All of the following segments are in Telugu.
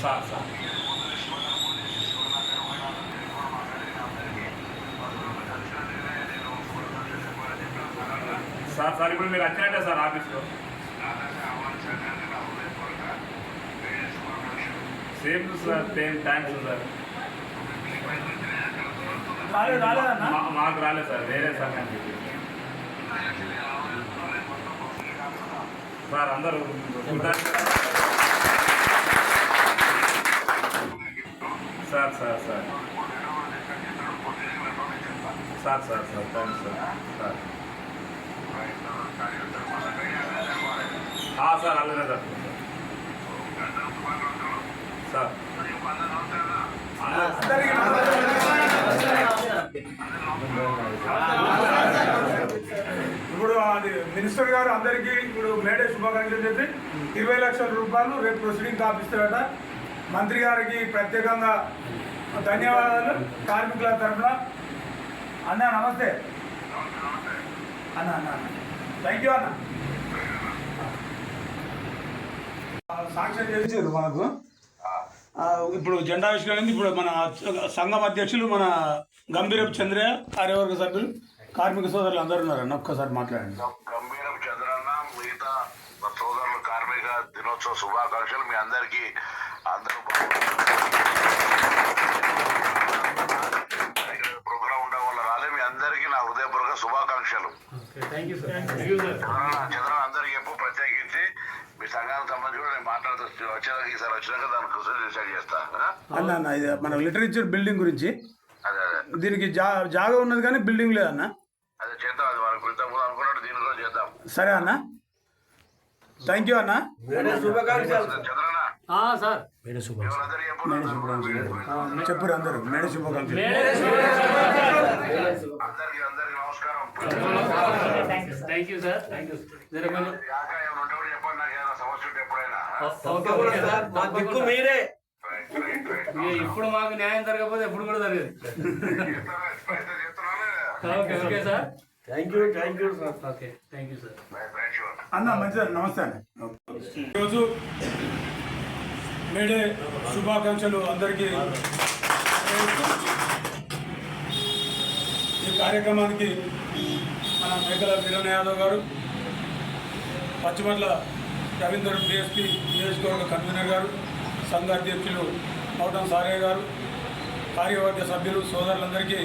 సార్ సార్ సార్ సార్ ఇప్పుడు మీరు వచ్చినట్టే సార్ ఆఫీస్లో same sir same thanks sir మాకు రాలేదు సార్ వేరే సంఘానికి చెప్పి సార్ అందరూ sir sir sir. Sir sir sir thanks sir sir. Sir అలాగే సార్. సార్. ఇప్పుడు అది మినిస్టర్ గారు అందరికీ ఇప్పుడు మేడే శుభాకాంక్షలు చెప్పి ఇరవై లక్షల రూపాయలు రేపు ప్రొసీడింగ్ కాపిస్తారట. మంత్రి గారికి ప్రత్యేకంగా ధన్యవాదాలు. కార్మికుల తరఫున. అన్న నమస్తే. అన్న అన్న థ్యాంక్ యూ అన్న. సాంక్షన్ చేసారు మనకు. ఇప్పుడు జెండావిష్కరణ ఇప్పుడు మన సంఘం అధ్యక్షులు మన గంభీరపు చంద్రయ్య కార్యవర్గ సభ్యులు కార్మిక సోదరులు అందరూ ఉన్నారన్న ఒక్కసారి మాట్లాడండి. గంభీరం చంద్రన్న మిగతా సోదరులు కార్మిక దినోత్సవ శుభాకాంక్షలు మీ అందరికీ. అందరూ ప్రోగ్రామ్ ఉండడం వల్ల రాలే. మీ అందరికీ నా హృదయపూర్వక శుభాకాంక్షలు. చంద్రన్న అందరికీ ఎప్పుడు ప్రత్యేకించి మీ సంఘానికి సంబంధించి కూడా నేను మాట్లాడుతూ వచ్చాక ఈసారి వచ్చినాక దాని కోసం డిసైడ్ చేస్తా? అన్న అన్న ఇది మన లిటరేచర్ బిల్డింగ్ గురించి. అదే అదే. దీనికి జా జాగా ఉన్నది కానీ బిల్డింగ్ లేదన్న. అదే చేద్దాం అది మనకు అనుకున్నట్టు దీని కూడా చేద్దాం. సరే అన్న. థ్యాంక్ యూ అన్న. చంద్రన్న సార్. ఎవరందరికీ ఎప్పుడు చెప్పురు అందరూ. మేడ శుభాకాంక్షలు అందరికీ అందరికీ నమస్కారం. Thank you sir. Thank you. దిక్కు మీరే. ఇప్పుడు మాకు న్యాయం జరగకపోతే ఎప్పుడు కూడా జరగదు? Okay okay sir. Thank you thank you sir okay thank you sir. అన్న మంచిది నమస్తే అండి ఈరోజు మేడే శుభాకాంక్షలు అందరికీ. ఈ కార్యక్రమానికి మన మేకల వీరన్న యాదవ్ గారు పచ్చిమట్ల రవీందర్ డిఎస్పీ నియోజకవర్గ కన్వీనర్ గారు సంఘ అధ్యక్షులు మౌటం సారయ్య గారు కార్యవర్గ సభ్యులు సోదరులందరికీ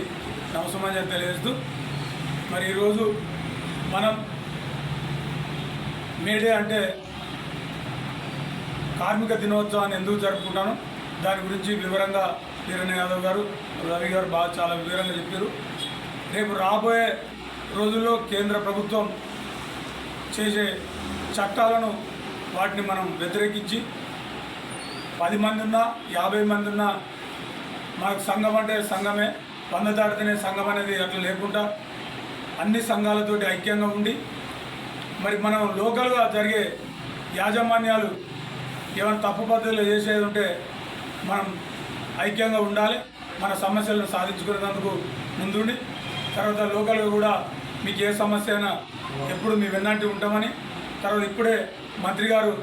నమస్కారం తెలియజేస్తూ మరి ఈరోజు మనం మేడే అంటే కార్మిక దినోత్సవాన్ని ఎందుకు జరుపుకుంటాను దాని గురించి వివరంగా వీరన్న యాదవ్ గారు రవి గారు బాగా చాలా వివరంగా చెప్పారు. రేపు రాబోయే రోజుల్లో కేంద్ర ప్రభుత్వం చేసే చట్టాలను వాటిని మనం వ్యతిరేకించి పది మంది ఉన్నా యాభై మంది ఉన్నా మనకు సంఘం అంటే సంఘమే వంద దాటితేనే సంఘం అనేది అట్లా లేకుండా అన్ని సంఘాలతోటి ఐక్యంగా ఉండి మరి మనం లోకల్గా జరిగే యాజమాన్యాలు ఏమైనా తప్పు పద్ధతిలో చేసేది ఉంటే మనం ఐక్యంగా ఉండాలి. మన సమస్యలను సాధించుకునేందుకు ముందుండి. తర్వాత లోకల్గా కూడా మీకు ఏ సమస్య అయినా ఎప్పుడు మీ వెన్నంటి ఉంటామని. తర్వాత ఇప్పుడే మంత్రి గారు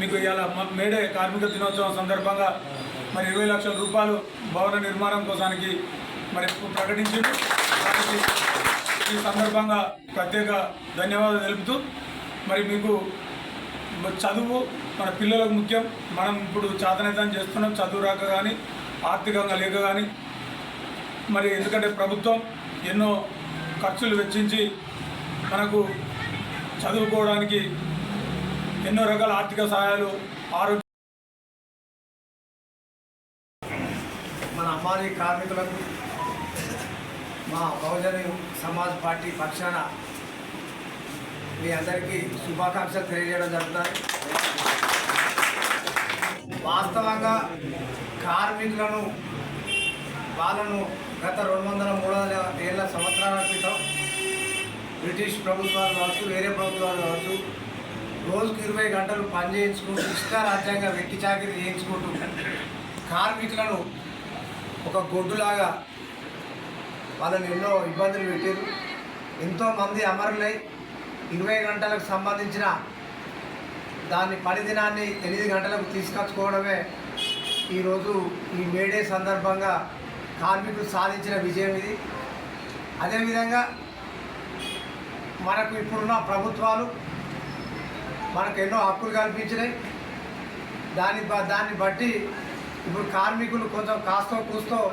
మీకు ఇలా మేడే కార్మిక దినోత్సవం సందర్భంగా మరి ఇరవై లక్షల రూపాయలు భవన నిర్మాణం కోసానికి మరి ప్రకటించింది. ఈ సందర్భంగా ప్రత్యేక ధన్యవాదాలు తెలుపుతూ మరి మీకు చదువు మన పిల్లలకు ముఖ్యం. మనం ఇప్పుడు చాతనైతం చేస్తున్నాం చదువు రాక కానీ ఆర్థికంగా లేక కానీ మరి ఎందుకంటే ప్రభుత్వం ఎన్నో ఖర్చులు వెచ్చించి మనకు చదువుకోవడానికి ఎన్నో రకాల ఆర్థిక సహాయాలు ఆరోగ్య మన అమ్మాయి కార్మికులకు మా బహుజన సమాజ్ పార్టీ పక్షాన మీ అందరికీ శుభాకాంక్షలు తెలియజేయడం జరుగుతుంది. వాస్తవంగా కార్మికులను వాళ్ళను గత రెండు వందల మూడు వందల ఏళ్ళ సంవత్సరాల క్రితం బ్రిటిష్ ప్రభుత్వాలు కావచ్చు వేరే ప్రభుత్వాలు కావచ్చు రోజుకు ఇరవై గంటలు పనిచేయించుకుంటూ ఇష్ట రాజ్యాంగ వెట్టి చాకిరి చేయించుకుంటూ కార్మికులను ఒక గొడ్డులాగా వాళ్ళని ఎన్నో ఇబ్బందులు పెట్టారు. ఎంతోమంది అమరులై ఇరవై గంటలకు సంబంధించిన దాన్ని పని దినాన్ని ఎనిమిది గంటలకు తీసుకొచ్చుకోవడమే ఈరోజు ఈ మేడే సందర్భంగా కార్మికులు సాధించిన విజయం ఇది. అదేవిధంగా మనకు ఇప్పుడున్న ప్రభుత్వాలు మనకు ఎన్నో హక్కులు కల్పించినాయి. దాని బ- దాన్ని బట్టి ఇప్పుడు కార్మికులు కొంచెం కాస్తో కూస్తో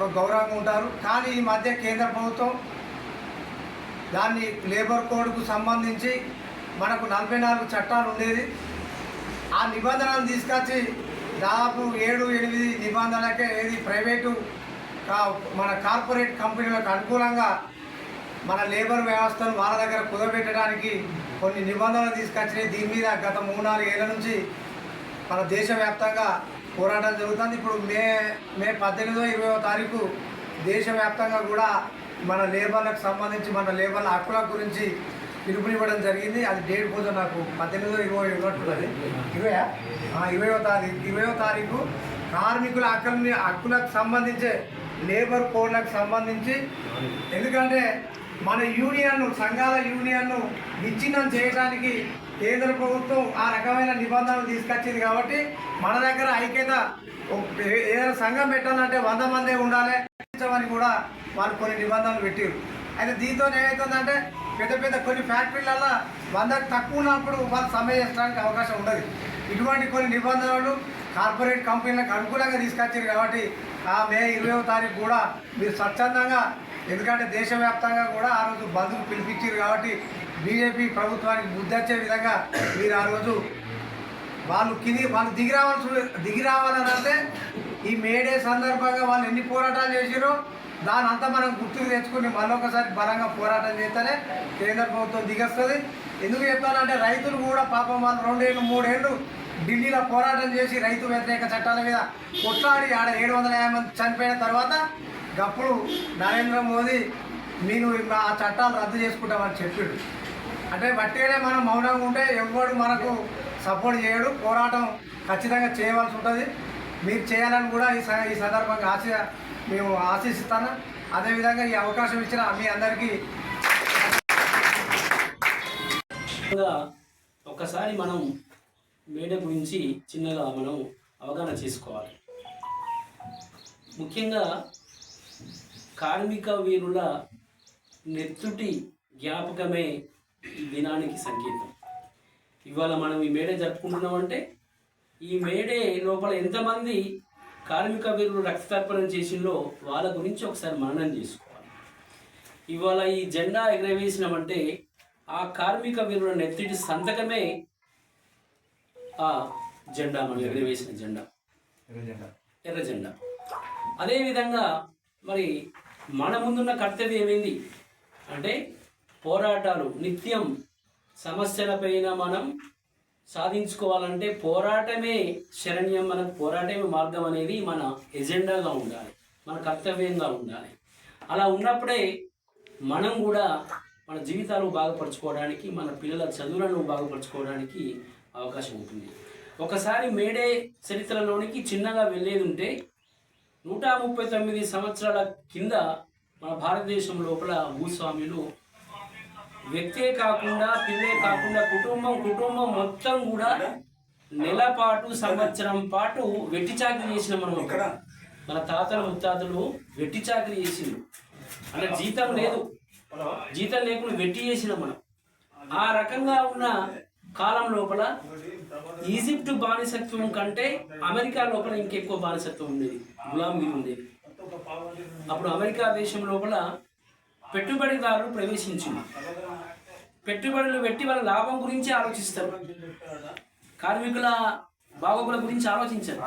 ఒక గౌరవంగా ఉంటారు. కానీ ఈ మధ్య కేంద్ర ప్రభుత్వం దాన్ని లేబర్ కోడ్కు సంబంధించి మనకు నలభై నాలుగు చట్టాలు ఉండేది. ఆ నిబంధనలు తీసుకొచ్చి దాదాపు ఏడు ఎనిమిది నిబంధనలకే ఏది ప్రైవేటు మన కార్పొరేట్ కంపెనీలకు అనుకూలంగా మన లేబర్ వ్యవస్థను వాళ్ళ దగ్గర కుదబెట్టడానికి కొన్ని నిబంధనలు తీసుకొచ్చినాయి. దీని మీద గత మూడు నాలుగు ఏళ్ళ నుంచి మన దేశవ్యాప్తంగా పోరాటం జరుగుతుంది. ఇప్పుడు మే మే పద్దెనిమిదో ఇరవయో తారీఖు దేశవ్యాప్తంగా కూడా మన లేబర్లకు సంబంధించి మన లేబర్ల హక్కుల గురించి పిలుపునివ్వడం జరిగింది. అది డేట్ పోతే నాకు పద్దెనిమిదో ఇరవై ఉన్నట్టున్నది ఇరవయా? ఇరవయో తారీఖు ఇరవయో తారీఖు కార్మికుల హక్కులని హక్కులకు సంబంధించే లేబర్ కోడ్లకు సంబంధించి ఎందుకంటే మన యూనియన్ సంఘాల యూనియన్ను విచ్ఛిన్నం చేయడానికి కేంద్ర ప్రభుత్వం ఆ రకమైన నిబంధనలు తీసుకొచ్చింది కాబట్టి మన దగ్గర ఐక్యత ఏదైనా సంఘం పెట్టాలంటే వంద మందే ఉండాలి అని కూడా వాళ్ళు కొన్ని నిబంధనలు పెట్టారు అయితే దీంతో ఏమవుతుందంటే పెద్ద పెద్ద కొన్ని ఫ్యాక్టరీలలో వందకు తక్కువ ఉన్నప్పుడు వాళ్ళు సమ్మె చేసడానికి అవకాశం ఉండదు. ఇటువంటి కొన్ని నిబంధనలు కార్పొరేట్ కంపెనీలకు అనుకూలంగా తీసుకొచ్చారు కాబట్టి ఆ మే ఇరవై తారీఖు కూడా మీరు స్వచ్ఛందంగా ఎందుకంటే దేశవ్యాప్తంగా కూడా ఆ రోజు బంధుకు పిలిపించారు కాబట్టి బీజేపీ ప్రభుత్వానికి బుద్ధి వచ్చే విధంగా మీరు ఆ రోజు వాళ్ళు కింది వాళ్ళు దిగి రావాల్సి దిగి రావాలని అంటే ఈ మేడే సందర్భంగా వాళ్ళు ఎన్ని పోరాటాలు చేసిరో దాని అంతా మనం గుర్తుకు తెచ్చుకుని మరొకసారి బలంగా పోరాటం చేస్తేనే కేంద్ర ప్రభుత్వం దిగొస్తుంది. ఎందుకు చెప్తానంటే రైతులు కూడా పాపం వాళ్ళు రెండేళ్ళు మూడేళ్ళు ఢిల్లీలో పోరాటం చేసి రైతు వ్యతిరేక చట్టాల మీద కొట్లాడి ఆడ ఏడు వందల యాభై మంది చనిపోయిన తర్వాత గప్పుడు నరేంద్ర మోదీ నేను ఆ చట్టాలు రద్దు చేసుకుంటామని చెప్పాడు. అంటే బట్టిగానే మనం మౌనంగా ఉంటే ఎవడు మనకు సపోర్ట్ చేయడు. పోరాటం ఖచ్చితంగా చేయవలసి ఉంటుంది. మీరు చేయాలని కూడా ఈ ఈ సందర్భంగా ఆశ మేము ఆశిస్తాను. అదేవిధంగా ఈ అవకాశం ఇచ్చిన మీ అందరికీ ఒకసారి ఒక్కసారి మనం మేడ గురించి చిన్నగా మనం అవగాహన చేసుకోవాలి. ముఖ్యంగా కార్మిక వీరుల నెత్తుటి జ్ఞాపకమే ఈ దినానికి సంకేతం. ఇవాళ మనం ఈ మేడ జరుపుకుంటున్నామంటే ఈ మేడే లోపల ఎంతమంది కార్మిక వీరులు రక్తతర్పణం చేసిందో వాళ్ళ గురించి ఒకసారి మననం చేసుకోవాలి. ఇవాళ ఈ జెండా ఎగరవేసినామంటే ఆ కార్మిక వీరుల నెత్తిటి సంతకమే ఆ జెండా మనం ఎగరవేసిన జెండా. ఎర్ర జెండా. అదేవిధంగా మరి మన ముందున్న కర్తవ్యం ఏమైంది? అంటే పోరాటాలు నిత్యం సమస్యలపైన మనం సాధించుకోవాలంటే పోరాటమే శరణ్యం మనకు పోరాటమే మార్గం అనేది మన ఎజెండాగా ఉండాలి మన కర్తవ్యంగా ఉండాలి. అలా ఉన్నప్పుడే మనం కూడా మన జీవితాలు బాగుపరచుకోవడానికి మన పిల్లల చదువులను బాగుపరచుకోవడానికి అవకాశం ఉంటుంది. ఒకసారి మేడే చరిత్రలోనికి చిన్నగా వెళ్ళేది ఉంటే నూట ముప్పై తొమ్మిది సంవత్సరాల కింద మన భారతదేశం లోపల భూస్వాములు వ్యక్తే కాకుండా పిల్లే కాకుండా కుటుంబం కుటుంబం మొత్తం కూడా నెల పాటు సంవత్సరం పాటు వెట్టి చాకరీ చేసిన మనం అప్పుడు. మన తాతలు ముత్తాతలు వెట్టి చాకరీ చేసిండు అంటే జీతం లేదు. జీతం లేకుండా వెట్టి చేసిన మనం. ఆ రకంగా ఉన్న కాలం లోపల ఈజిప్ట్ బానిసత్వం కంటే అమెరికా లోపల ఇంకెక్కువ బానిసత్వం ఉండేది. గులాంగిరి ఉండేది. అప్పుడు అమెరికా దేశం లోపల పెట్టుబడిదారులు ప్రవేశించింది. పెట్టుబడులు పెట్టి వాళ్ళ లాభం గురించి ఆలోచిస్తారు. కార్మికుల బాగోగుల గురించి ఆలోచించారు.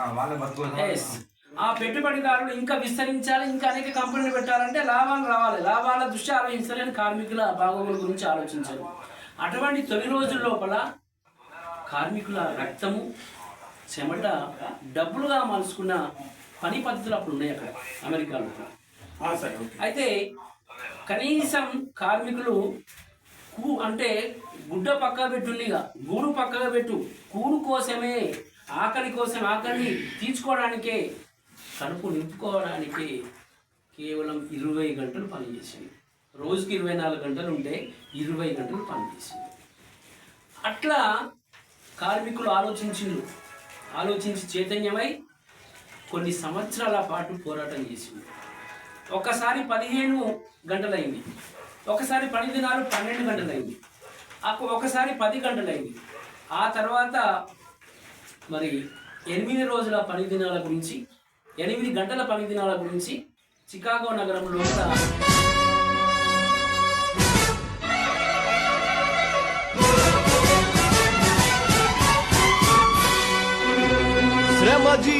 ఆ పెట్టుబడిదారులు ఇంకా విస్తరించాలి ఇంకా అనేక కంపెనీలు పెట్టాలంటే లాభాలు రావాలి. లాభాల దృష్టి ఆలోచించాలని కార్మికుల బాగోగుల గురించి ఆలోచించారు. అటువంటి తొలి రోజుల లోపల కార్మికుల రక్తము చెమట డబ్బులుగా మలుచుకున్న పని పద్ధతులు అప్పుడు ఉన్నాయి అక్కడ అమెరికా లోపల అయితే కనీసం కార్మికులు కూ అంటే గుడ్డ పక్కగా పెట్టుండిగా గూడు పక్కగా పెట్టు. కూడు కోసమే ఆకలి కోసం ఆకలిని తీర్చుకోవడానికే కడుపు నింపుకోవడానికి కేవలం ఇరవై గంటలు పనిచేసింది. రోజుకి ఇరవై నాలుగు గంటలు ఉంటే ఇరవై గంటలు పనిచేసింది. అట్లా కార్మికులు ఆలోచించిండ్రు. ఆలోచించి చైతన్యమై కొన్ని సంవత్సరాల పాటు పోరాటం చేసింది ఒకసారి పదిహేను గంటలైంది. ఒకసారి పది దినాలు పన్నెండు గంటలైంది. ఒకసారి పది గంటలైంది. ఆ తర్వాత మరి ఎనిమిది రోజుల పని దినాల గురించి ఎనిమిది గంటల పని దినాల గురించి చికాగో నగరంలో శ్రమజీ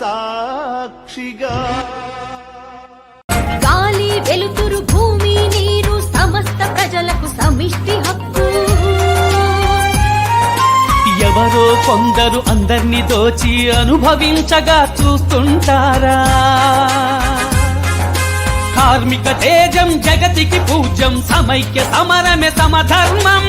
సాక్షిగా. గాలి వెలుతురు భూమి నీరు సమస్త ప్రజలకు సమిష్టి హక్కు. ఎవరో కొందరు అందర్ని దోచి అనుభవించగా చూస్తుంటారా? కార్మిక తేజం జగతికి పూజ్యం సమైక్య సమరమే సమధర్మం.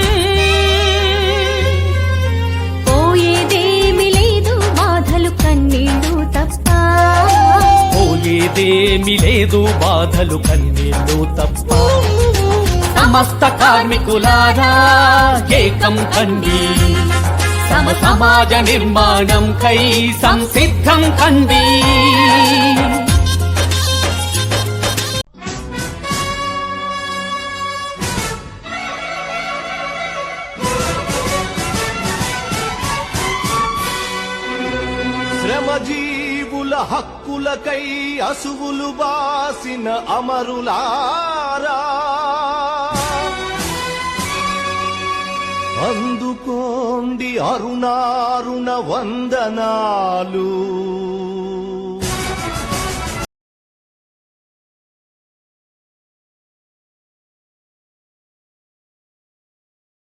పోయేదేమి లేదు బాధలు కన్నీళ్ళు తప్ప. సమస్త కార్మికులారా ఏకం కండి. సమ సమాజ నిర్మాణం కై సంసిద్ధం కండి. హక్కుల హక్కులకై అసువులు బాసిన అమరులారా. అందుకోండి అరుణారుణ వందనాలు.